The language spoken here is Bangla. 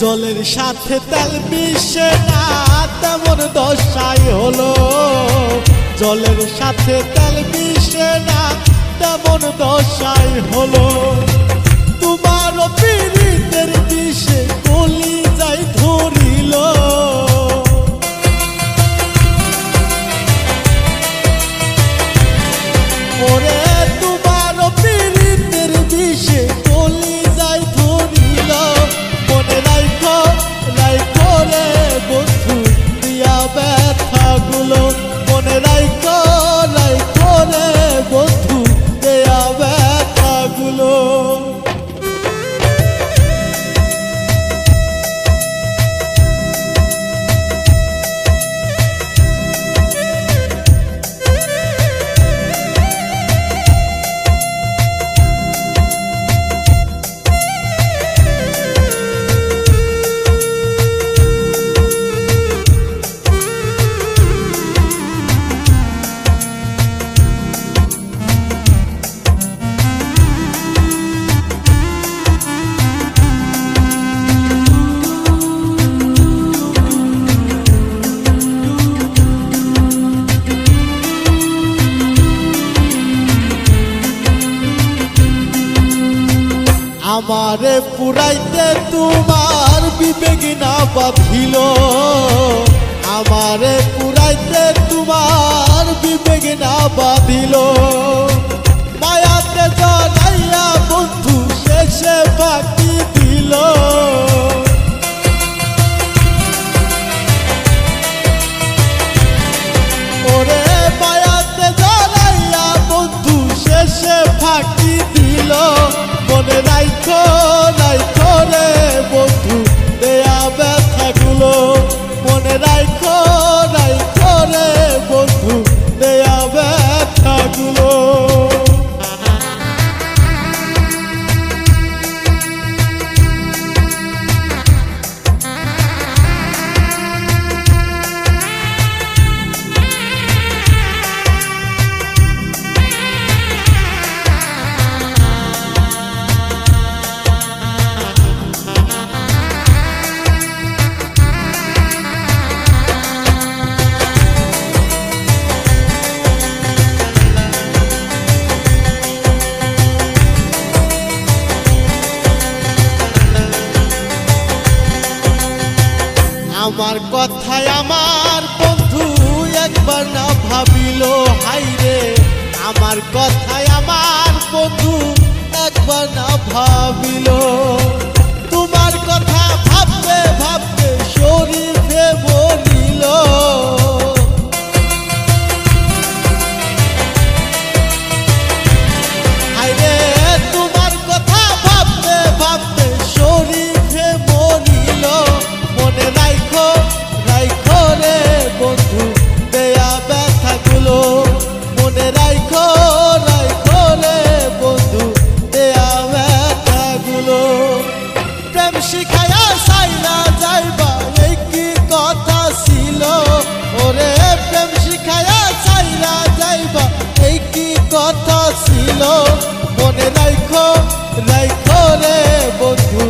জলের সাথে তেল মিশে না, তেমন দশাই হলো। জলের সাথে তেল মিশে না, তেমন দশাই হলো। আমারে পুরাইতে তোমার বিবেগিনা না বাঁধিল। আমারে পুরাইতে তোমার বিবেগিনা না বাঁধিল। আমার কথায় আমার বন্ধু একবার না ভাবিল হাইরে আমার কথায় আমার বন্ধু একবার না ভাবিল। তোমার কথা ভাবতে ভাবতে শরীরে বলিল ছিল মনে রাইখো রাইখো রে বন্ধু।